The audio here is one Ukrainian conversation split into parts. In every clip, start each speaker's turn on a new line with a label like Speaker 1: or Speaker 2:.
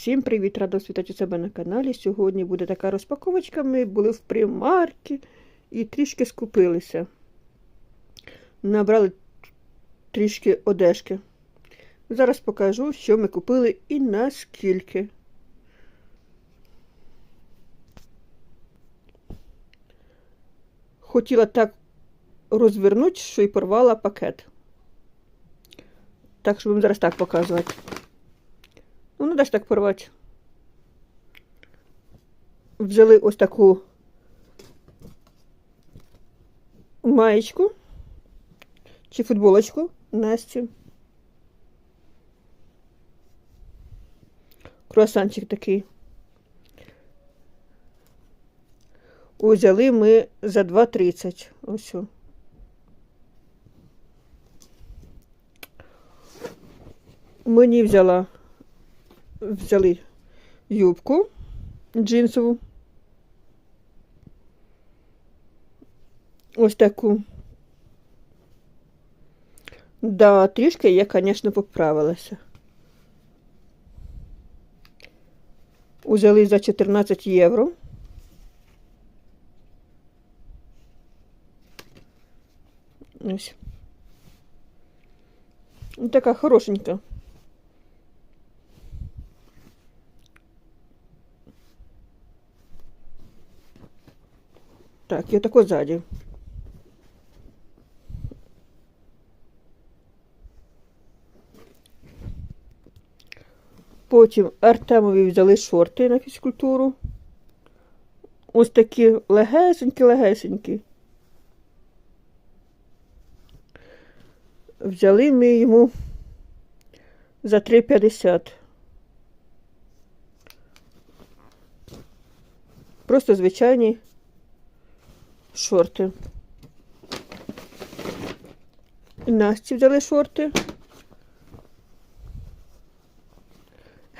Speaker 1: Всім привіт! Рада вітати у себе на каналі. Сьогодні буде така розпаковочка. Ми були в примаркі і трішки скупилися. Набрали трішки одежки. Зараз покажу, що ми купили і наскільки. Хотіла так розвернути, що і порвала пакет. Так, щоб вам зараз так показувати. Ну, так порвати. Взяли ось таку маєчку чи футболочку Насті. Круасанчик такий. Взяли ми за 2,30. Ось. Мені взяла взяли юбку джинсову. Ось таку. Да, трішки я, звісно, поправилася. Узяли за 14 євро. Ось. Така хорошенька. Так, і отако ззаді. Потім Артемові взяли шорти на фізкультуру. Ось такі легесенькі-легесенькі. Взяли ми йому за 3,50. Просто звичайні шорти. Насті взяли шорти.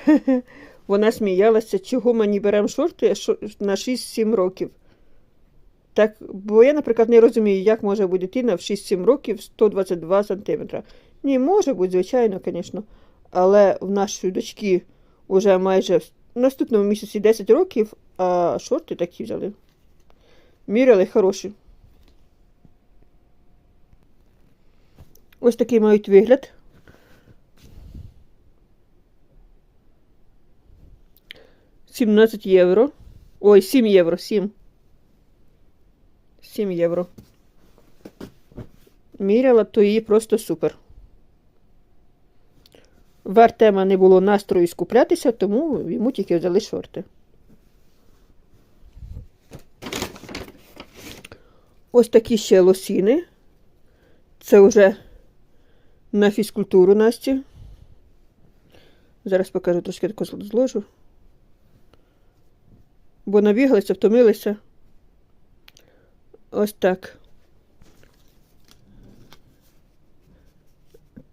Speaker 1: Вона сміялася, чого ми не беремо шорти на 6-7 років. Так, бо я, наприклад, не розумію, як може бути дитина в 6-7 років 122 см. Ні, може бути, звичайно, звісно. Але в нашої дочки вже майже в наступному місяці 10 років, а шорти такі взяли. Міряли хороші. Ось такий мають вигляд. Сімнадцять євро. Ой, 7 євро, 7. 7 євро. Міряла, то її просто супер. В Артема не було настрою скуплятися, тому йому тільки взяли шорти. Ось такі ще лосіни. Це вже на фізкультуру Насті. Зараз покажу трошки таку зложу. Бо набігалися, втомилися. Ось так.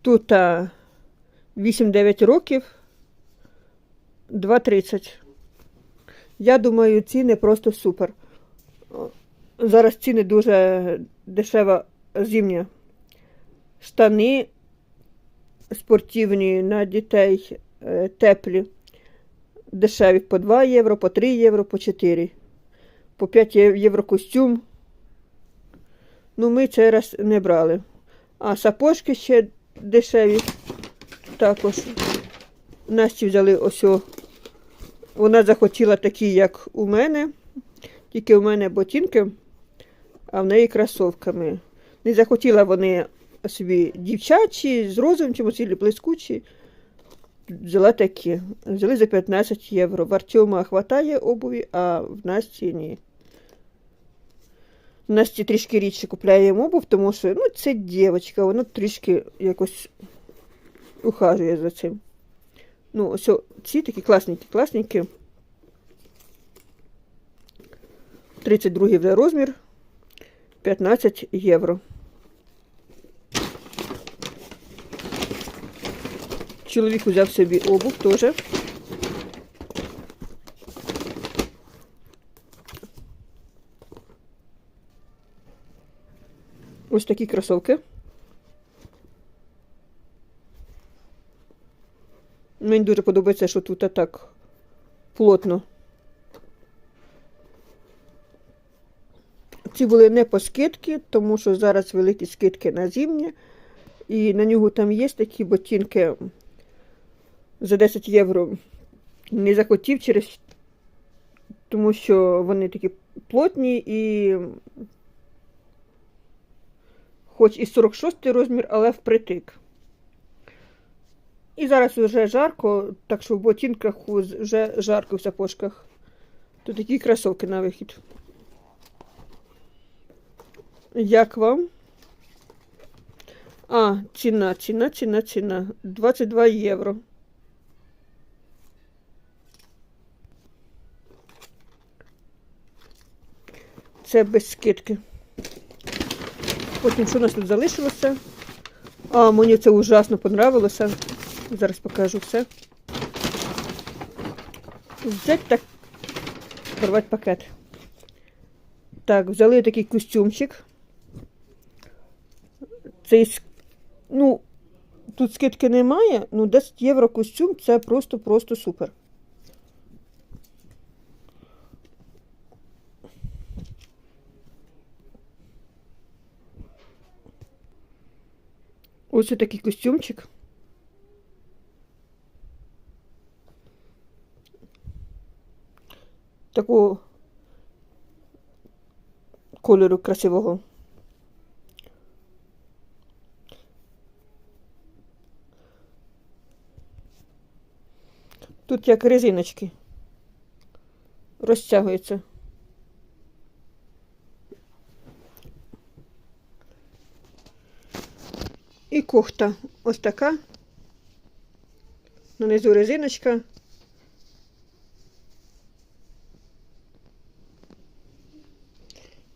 Speaker 1: Тут 8-9 років, 2,30. Я думаю, ціни просто супер. Зараз ціни дуже дешева зимня. Штани спортивні на дітей е, теплі. Дешеві по 2 євро, по 3 євро, по 4. По 5 євро костюм. Ну, ми цей раз не брали. А сапожки ще дешеві. Також. Насті взяли ось. Вона захотіла такі, як у мене. Тільки у мене ботинки, а в неї кросовками. Не захотіла вони собі дівчачі, з розовим чимось і блискучі. Взяла такі. Взяли за 15 євро. В Артема хватає обуві, а в Насті ні. В Насті трішки рідше купляємо обув, тому що ну, це дівчинка, вона трішки якось ухажує за цим. Ну, ось ці такі класненькі, класненькі. 32 вже розмір, 15 євро. Чоловік взяв собі обув теж. Ось такі кросовки. Мені дуже подобається, що тут так плотно. Ці були не по скидки, тому що зараз великі скидки на зимні. І на нього там є такі ботинки за 10 євро. Не захотів через тому що вони такі плотні і хоч і 46 розмір, але впритик. І зараз вже жарко, так що в ботинках вже жарко в сапожках. Тут такі кросовки на вихід. Як вам? А, ціна, ціна, ціна, ціна. 22 євро. Це без скидки. Потім що у нас тут залишилося? А, мені це ужасно понравилося. Зараз покажу все. Взять так. Порвати пакет. Так, взяли такий костюмчик. Цей, ну, тут скидки немає, ну 10 євро костюм це просто-просто супер. Ось такий костюмчик. Такого кольору красивого. Тут як резиночки. Розтягується. І кофта ось така. Нанизу резиночка.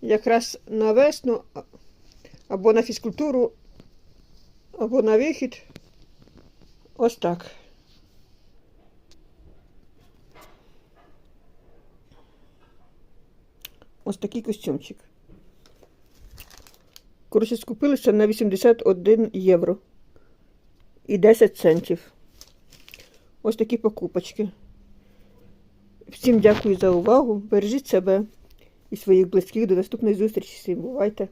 Speaker 1: Якраз на весну або на фізкультуру, або на вихід. Ось так. Ось такий костюмчик. Коротше, скупилися на 81 євро і 10 центів. Ось такі покупочки. Всім дякую за увагу. Бережіть себе і своїх близьких. До наступної зустрічі. Всім бувайте!